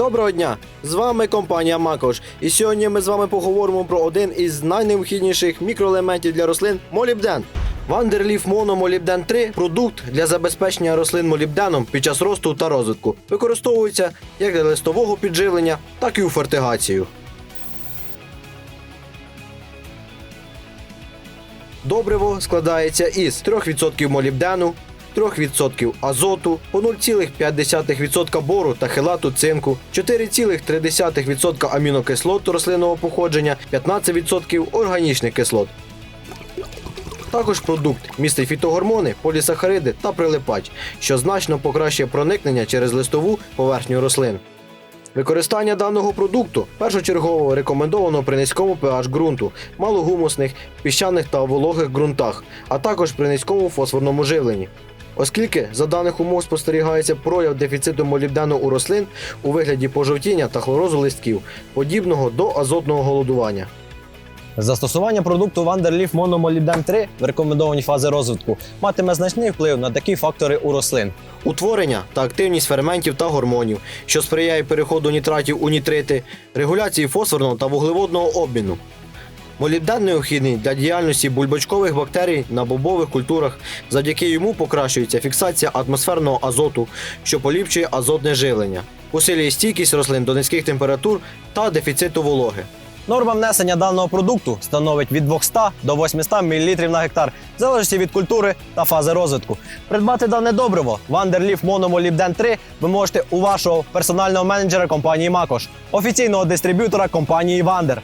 Доброго дня! З вами компанія Макош. І сьогодні ми з вами поговоримо про один із найнеобхідніших мікроелементів для рослин молібден. Вандерліф Мономолібден 3 продукт для забезпечення рослин молібденом під час росту та розвитку. Використовується як для листового підживлення, так і у фертигацію. Добриво складається із 3% молібдену, 3% азоту, по 0,5% бору та хелату цинку, 4,3% амінокислот рослинного походження, 15% органічних кислот. Також продукт містить фітогормони, полісахариди та прилипач, що значно покращує проникнення через листову поверхню рослин. Використання даного продукту першочергово рекомендовано при низькому pH ґрунту, малогумусних, піщаних та вологих ґрунтах, а також при низькому фосфорному живленні. Оскільки за даних умов спостерігається прояв дефіциту молібдену у рослин у вигляді пожовтіння та хлорозу листків, подібного до азотного голодування. Застосування продукту Вандерліф Мономолібден 3 в рекомендовані фази розвитку матиме значний вплив на такі фактори у рослин. Утворення та активність ферментів та гормонів, що сприяє переходу нітратів у нітрити, регуляції фосфорного та вуглеводного обміну. Молібден необхідний для діяльності бульбочкових бактерій на бобових культурах. Завдяки йому покращується фіксація атмосферного азоту, що поліпшує азотне живлення, посилює стійкість рослин до низьких температур та дефіциту вологи. Норма внесення даного продукту становить від 200 до 800 мл на гектар, в залежності від культури та фази розвитку. Придбати дане добриво Вандерліф Мономолібден 3 ви можете у вашого персонального менеджера компанії Макош, офіційного дистриб'ютора компанії Вандер.